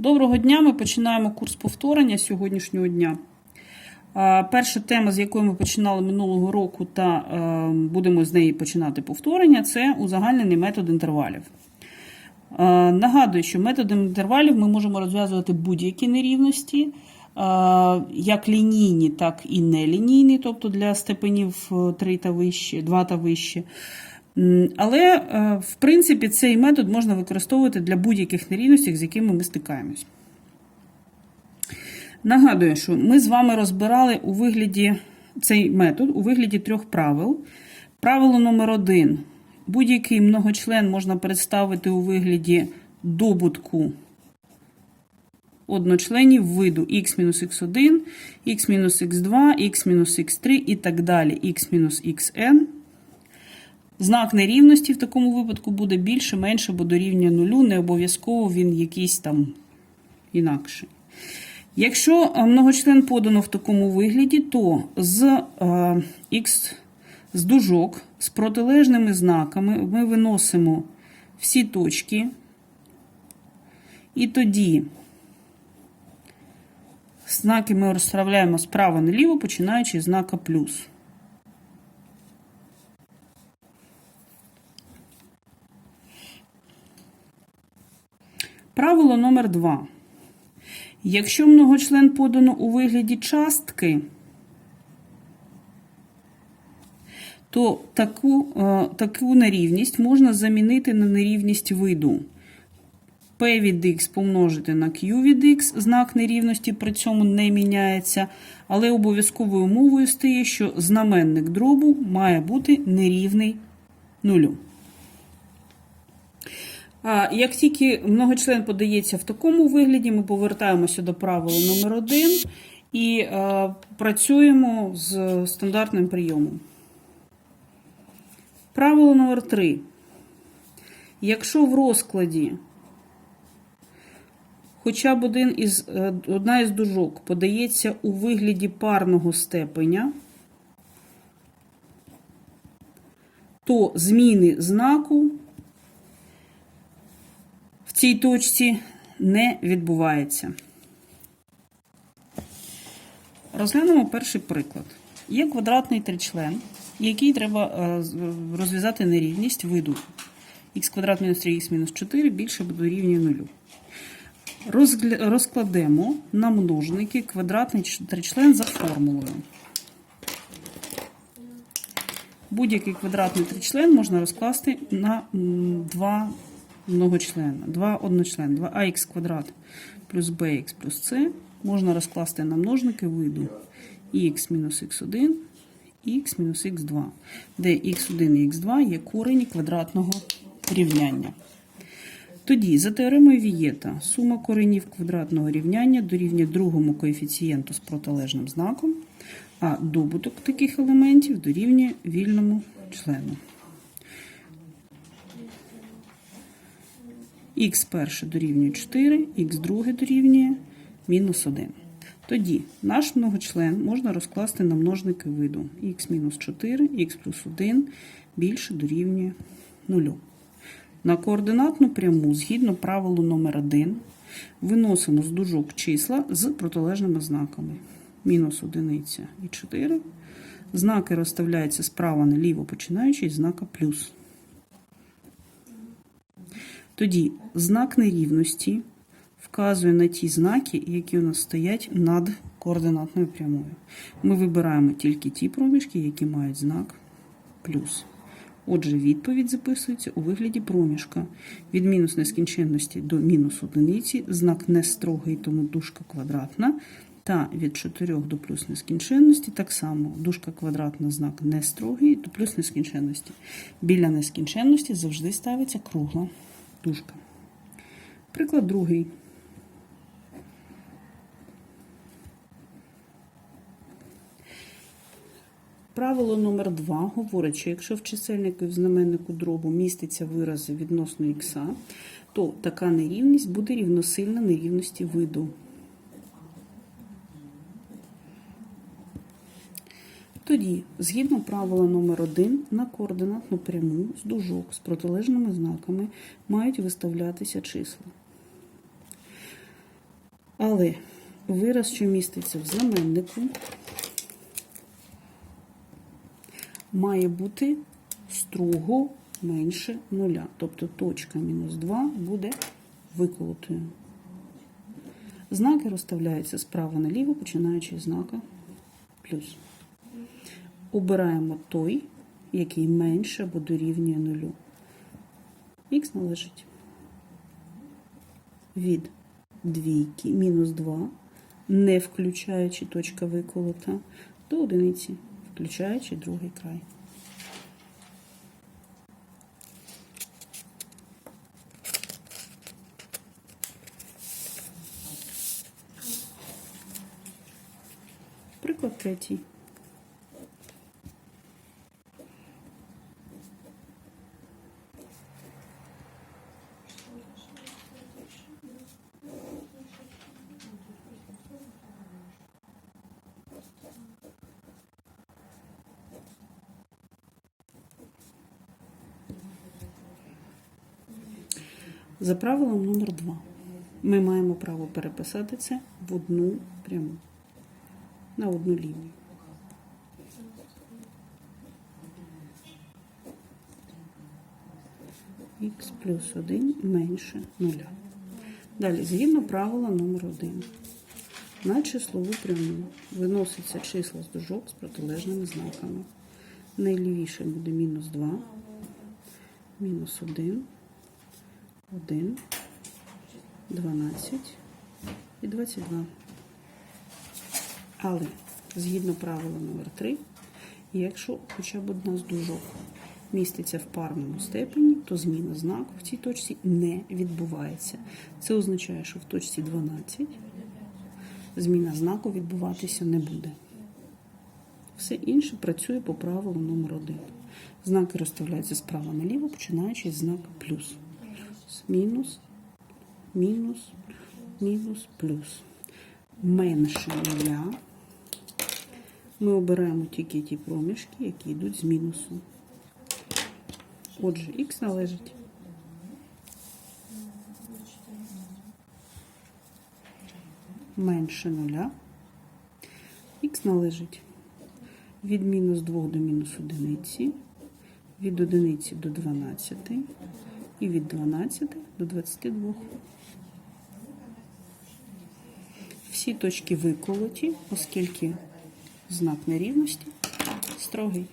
Доброго дня! Ми починаємо курс повторення сьогоднішнього дня. Перша тема, з якої ми починали минулого року, та е, будемо з неї починати повторення, це узагальнений метод інтервалів. Е, Нагадую, що методом інтервалів ми можемо розв'язувати будь-які нерівності, е, як лінійні, так і нелінійні, тобто для степенів 3 та вище, 2 та вище. Але, е, в принципі, цей метод можна використовувати для будь-яких нерівностей, з якими ми стикаємось. Нагадую, що ми з вами розбирали у вигляді цей метод у вигляді трьох правил. Правило номер один. Будь-який многочлен можна представити у вигляді добутку одночленів виду x-x1, x-x2, x-x3 і так далі, x-xn. Знак нерівності в такому випадку буде більше, менше, бо дорівнює нулю, не обов'язково він якийсь там інакший. Якщо е, многочлен подано в такому вигляді, то з е, x з дужок з протилежними знаками ми виносимо всі точки, і тоді знаки ми розставляємо справа наліво, починаючи з знака плюс. Правило номер 2. Якщо многочлен подано у вигляді частки, то таку, е, таку нерівність можна замінити на нерівність виду. P від x помножити на Q від x, знак нерівності при цьому не міняється, але обов'язковою умовою стає, що знаменник дробу має бути нерівний нулю. Як тільки многочлен подається в такому вигляді, ми повертаємося до правила номер 1 і працюємо з стандартним прийомом. Правило номер 3. Якщо в розкладі хоча б один із, е, одна із дужок подається у вигляді парного степеня, то зміни знаку цій точці не відбувається. Розглянемо перший приклад. Є квадратний тричлен, який треба е, розв'язати нерівність виду х квадрат мінус 3х мінус 4 більше дорівнює 0. Розгля- Розкладемо на множники квадратний тричлен за формулою. Будь-який квадратний тричлен можна розкласти на два многочлена, два одночлени, 2ах квадрат плюс bx плюс c можна розкласти на множники виду x мінус x1, x мінус x2, де x1 і x2 є корені квадратного рівняння. Тоді, за теоремою Вієта, сума коренів квадратного рівняння дорівнює другому коефіцієнту з протилежним знаком, а добуток таких елементів дорівнює вільному члену. Х перше дорівнює 4, х друге дорівнює мінус 1. Тоді наш многочлен можна розкласти на множники виду х-4, х плюс 1 більше дорівнює 0. На координатну пряму, згідно правилу номер 1 виносимо з дужок числа з протилежними знаками. Мінус 1 і 4. Знаки розставляються справа наліво, починаючи з знака плюс. Тоді знак нерівності вказує на ті знаки, які у нас стоять над координатною прямою. Ми вибираємо тільки ті проміжки, які мають знак плюс. Отже, відповідь записується у вигляді проміжка від мінус нескінченності до мінус одиниці, знак не строгий, тому дужка квадратна. Та від 4 до плюс нескінченності так само дужка квадратна, знак не строгий до плюс нескінченності. Біля нескінченності завжди ставиться кругла дужка. Приклад другий. Правило номер 2 говорить, що якщо в чисельнику і в знаменнику дробу міститься вирази відносно х, то така нерівність буде рівносильна нерівності виду. Тоді, згідно правила номер 1 на координатну пряму з дужок з протилежними знаками мають виставлятися числа. Але вираз, що міститься в знаменнику, має бути строго менше нуля. Тобто точка мінус 2 буде виколотою. Знаки розставляються справа наліво, починаючи з знака плюс. Обираємо той, який менше або дорівнює нулю. Х належить від двійки мінус 2, не включаючи точка виколота, до одиниці, включаючи другий край. Приклад третій. За правилом номер 2 ми маємо право переписати це в одну пряму, на одну лінію. х плюс 1 менше 0. Далі, згідно правила номер 1 на числову пряму виноситься числа з дужок з протилежними знаками. Найлівіше буде мінус 2, мінус 1, 1, 12 і 22. Але згідно правила номер 3 якщо хоча б одна з дужок міститься в парному степені, то зміна знаку в цій точці не відбувається. Це означає, що в точці 12 зміна знаку відбуватися не буде. Все інше працює по правилу номер 1 Знаки розставляються справа наліво, починаючи з знака плюс. Мінус, мінус, мінус, плюс. Менше нуля. Ми обираємо тільки ті проміжки, які йдуть з мінусом. Отже, х належить. Менше нуля. Х належить від мінус 2 до мінус одиниці, від одиниці до 12 і від 12 до 22. Всі точки виколоті, оскільки знак нерівності строгий.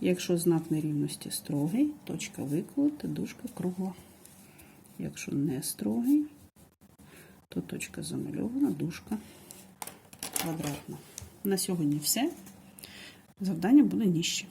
Якщо знак нерівності строгий, точка виколота, дужка кругла. Якщо не строгий, то точка замальована, дужка квадратна. На сьогодні все. Завдання буде нижче.